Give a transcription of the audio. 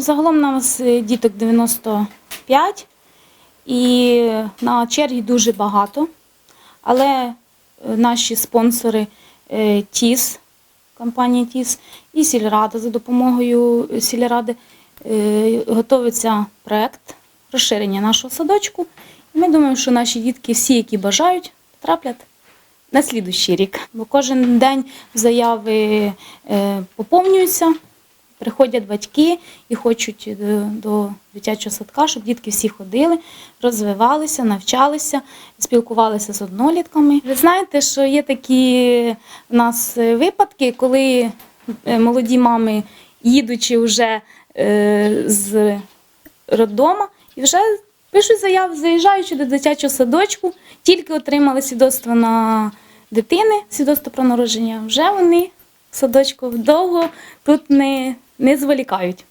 Загалом нас е, діток 95 і на чергі дуже багато. Але е, наші спонсори е, ТІС, компанія ТІС і сільрада за допомогою сільради готується проект розширення нашого садочку. І ми думаємо, що наші дітки, всі, які бажають, потраплять на слідущий рік. Бо кожен день заяви поповнюються, приходять батьки і хочуть е, до дитячого садка, щоб дітки всі ходили, розвивалися, навчалися, спілкувалися з однолітками. Ви знаєте, що є такі в нас е, випадки, коли е, молоді мами, їдучи вже з роддома, і вже пишуть заяву, заїжджаючи до дитячого садочку, тільки отримали свідоцтво на дитини, свідоцтво про народження, вже вони садочку довго тут не, не зволікають.